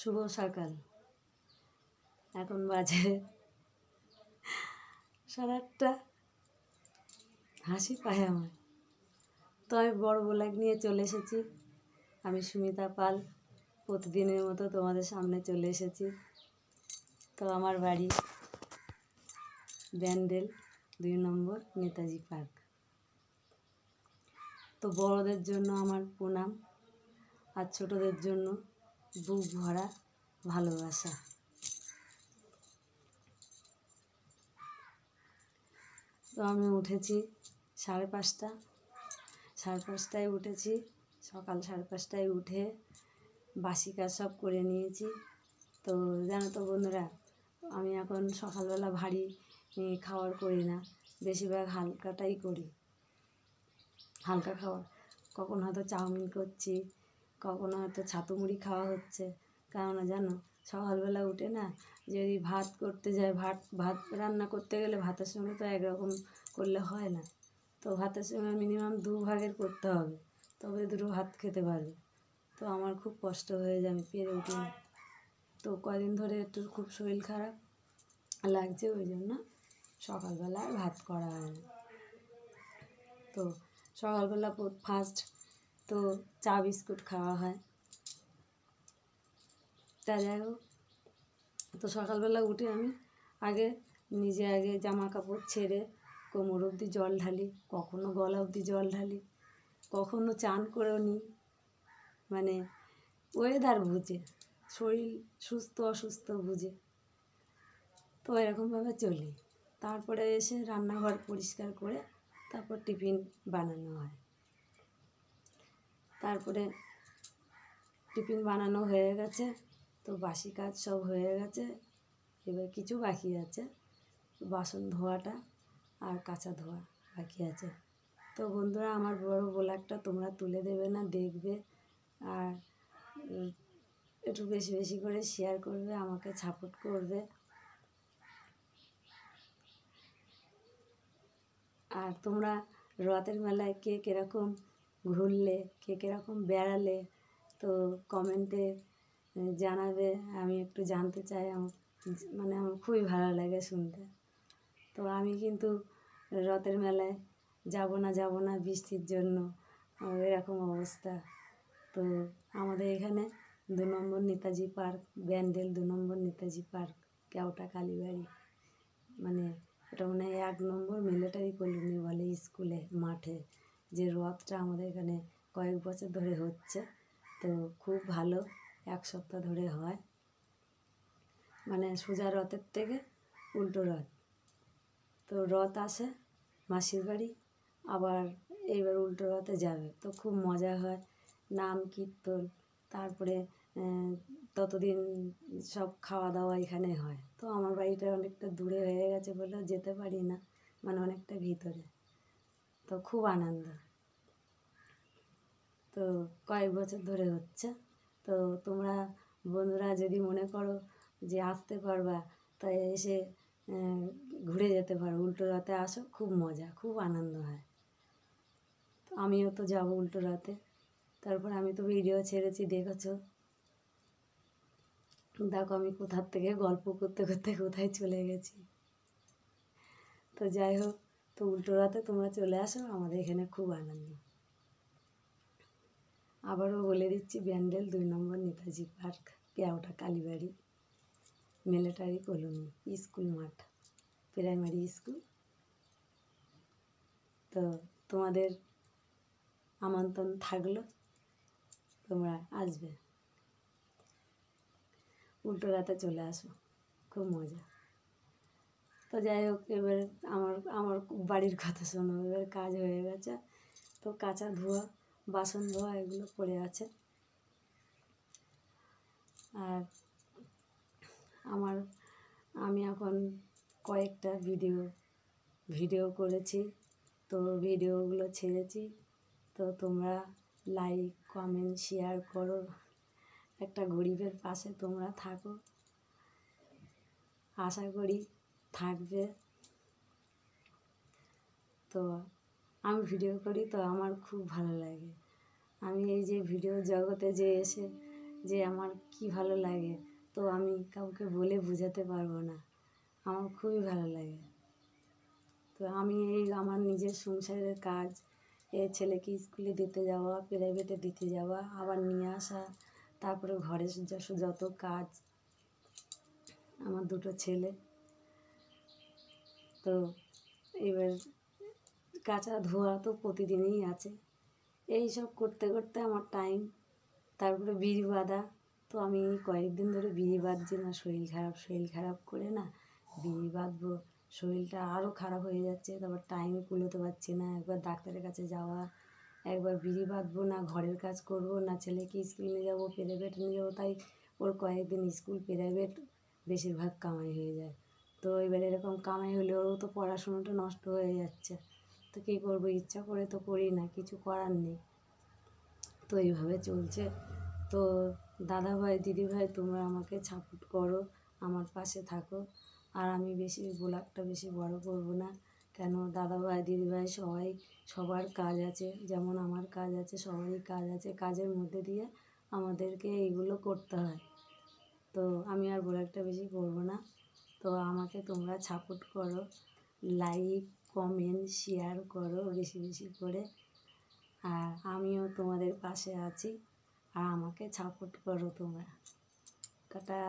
শুভ সকাল। এখন বাজে সাড়ে আটটা। হাসি পায় আমার। তো আমি বড় ব্লাগ নিয়ে চলে এসেছি। আমি সুমিতা পাল, প্রতিদিনের মতো তোমাদের সামনে চলে এসেছি। তো আমার বাড়ি ব্যান্ডেল, দুই নম্বর নেতাজি পার্ক। তো বড়দের জন্য আমার প্রণাম আর ছোটদের জন্য বুক ভরা ভালোবাসা। তো আমি উঠেছি সাড়ে পাঁচটা। সাড়ে পাঁচটায় উঠেছি, সকাল সাড়ে পাঁচটায় উঠে বাসি কাজ সব করে নিয়েছি। তো জানো তো বন্ধুরা, আমি এখন সকালবেলা ভারী খাবার করি না, বেশিরভাগ হালকাটাই করি। হালকা খাবার কখন হয়তো চাউমিন করছি কখনো হয়তো ছাতু মুড়ি খাওয়া হচ্ছে। কেননা জানো? সকালবেলা উঠে না যদি ভাত করতে যায়, ভাত ভাত রান্না করতে গেলে ভাতের সঙ্গে তো একরকম করলে হয় না। তো ভাতের সঙ্গে মিনিমাম দু ভাগের করতে হবে। তবে দুটো ভাত খেতে পারবে। তো আমার খুব কষ্ট হয়ে যায়, আমি পেরে উঠি তো কদিন ধরে একটু খুব শরীর খারাপ লাগছে, ওই জন্য সকালবেলা আর ভাত করা হয় তো সকালবেলা ফার্স্ট তো চা বিস্কুট খাওয়া হয়। তা যাই হোক, তো সকালবেলা উঠে আমি আগে নিজে আগে জামা কাপড় ছেড়ে কোমর অবধি জল ঢালি, কখনো গলা অবধি জল ঢালি, কখনো চান করেও নিই মানে ওয়েদার বুঝে, শরীর সুস্থ অসুস্থ বুঝে। তো এরকমভাবে চলি। তারপরে এসে রান্নাঘর পরিষ্কার করে তারপর টিফিন বানানো হয়। তারপরে টিফিন বানানো হয়ে গেছে, তো বাসি কাজ সব হয়ে গেছে। এবার কিছু বাকি আছে, বাসন ধোয়াটা আর কাঁচা ধোয়া বাকি আছে। তো বন্ধুরা, আমার বড় ব্লগটা তোমরা তুলে দেবে না, দেখবে আর একটু বেশি বেশি করে শেয়ার করবে, আমাকে সাপোর্ট করবে। আর তোমরা রথের মেলায় কে কীরকম ঘুরলে, কে কীরকম বেড়ালে, তো কমেন্টে জানাবে। আমি একটু জানতে চাই আমার মানে আমার খুবই ভালো লাগে শুনতে। তো আমি কিন্তু রথের মেলায় যাব না যাব না বৃষ্টির জন্য এরকম অবস্থা। তো আমাদের এখানে দু নম্বর নেতাজি পার্ক, ব্যান্ডেল দু নম্বর নেতাজি পার্ক, কেওটা কালীবাড়ি। মানে এটা মনে হয় এক নম্বর মিলিটারি কলোনি বলে স্কুলে, মাঠে। যে রথটা আমাদের এখানে কয়েক বছর ধরে হচ্ছে, তো খুব ভালো, এক সপ্তাহ ধরে হয়। মানে সোজা রথের থেকে উল্টো রথ। তো রথ আসে মাসির বাড়ি, আবার এইবার উল্টো রথে যাবে। তো খুব মজা হয়, নাম কীর্তন, তারপরে ততদিন সব খাওয়া দাওয়া এখানে হয়। তো আমার বাড়িটা অনেকটা দূরে হয়ে গেছে বলে যেতে পারি না মানে অনেকটা ভিতরে। তো খুব আনন্দ। তো কয়েক বছর ধরে হচ্ছে। তো তোমরা বন্ধুরা যদি মনে করো যে আসতে পারবা, তাই এসে ঘুরে যেতে পারো। উল্টো রথে আসো, খুব মজা, খুব আনন্দ হয়। তো আমিও তো যাব উল্টো রথে তারপর আমি তো ভিডিও ছেড়েছি, দেখেছ? দেখো আমি কোথার থেকে গল্প করতে করতে কোথায় চলে গেছি। তো যাই হোক তো উল্টো রাতে তোমরা চলে আসো, আমাদের এখানে খুব আনন্দ। আবারও বলে দিচ্ছি, ব্যান্ডেল দুই নম্বর Netaji park Keota Kalibari, military colony, school মাঠ, প্রাইমারি স্কুল। তো তোমাদের আমন্ত্রণ থাকল, তোমরা আসবে। উল্টো রাতে চলে আসো, খুব মজা। তো যাই হোক, এবার আমার আমার বাড়ির কথা শোনো, এবার কাজ হয়ে গেছে। তো কাঁচা ধোয়া, বাসন ধোয়া, এগুলো পড়ে আছে। আর আমার, আমি এখন কয়েকটা ভিডিও ভিডিও করেছি। তো ভিডিওগুলো ছেড়েছি। তো তোমরা লাইক কমেন্ট শেয়ার করো। একটা গরিবের পাশে তোমরা থাকো। আশা করি থাকবে। তো আমি ভিডিও করি তো আমার খুব ভালো লাগে। আমি এই যে ভিডিও জগতে যে এসে যে আমার কী ভালো লাগে, তো আমি কাউকে বলে বোঝাতে পারব না। আমার খুবই ভালো লাগে। তো আমি এই আমার নিজের সংসারের কাজ, এ ছেলেকে স্কুলে দিতে যাওয়া প্রাইভেটে দিতে যাওয়া, আবার নিয়ে আসা, তারপরে ঘরে যত কাজ, আমার দুটো ছেলে। তো এবার কাচা ধোয়া তো প্রতিদিনই আছে। এই সব করতে করতে আমার টাইম তারপরে বিড়ি বাঁধা। তো আমি কয়েকদিন ধরে বিড়ি বাঁধছি না, শরীর খারাপ শরীর খারাপ করে না বিড়ি বাঁধবো। শরীরটা আরও খারাপ হয়ে যাচ্ছে, তারপর টাইমে কুলোতে পারছি না। একবার ডাক্তারের কাছে যাওয়া, একবার বিড়ি বাঁধবো না, ঘরের কাজ করব না, ছেলেকে স্কুল নিয়ে যাব প্রাইভেট নিয়ে যাব, তাই ওর কয়েকদিন স্কুল প্রাইভেট বেশিরভাগ কামাই হয়ে যায়। তো এবার এরকম কামাই হলে ওরও তো পড়াশোনাটা নষ্ট হয়ে যাচ্ছে। তো কী করব? ইচ্ছা করে তো করি না, কিছু করার নেই। তো এইভাবে চলছে। তো দাদা ভাই দিদি ভাই তোমরা আমাকে সাপোর্ট করো, আমার পাশে থাকো। আর আমি বেশি ব্লগটা বেশি বড় করব না। কেন? দাদা ভাই দিদি ভাই সবাই, সবার কাজ আছে। যেমন আমার কাজ আছে, সবারই কাজ আছে। কাজের মধ্যে দিয়ে আমাদেরকে এইগুলো করতে হয়। তো আমি আর ব্লগটা বেশি করব না। তো আমাকে তোমরা সাপোর্ট করো লাইক কমেন্ট শেয়ার করো বেশি বেশি করে। আর আমিও তোমাদের পাশে আছি, আর আমাকে সাপোর্ট করো তোমরা। টাটা!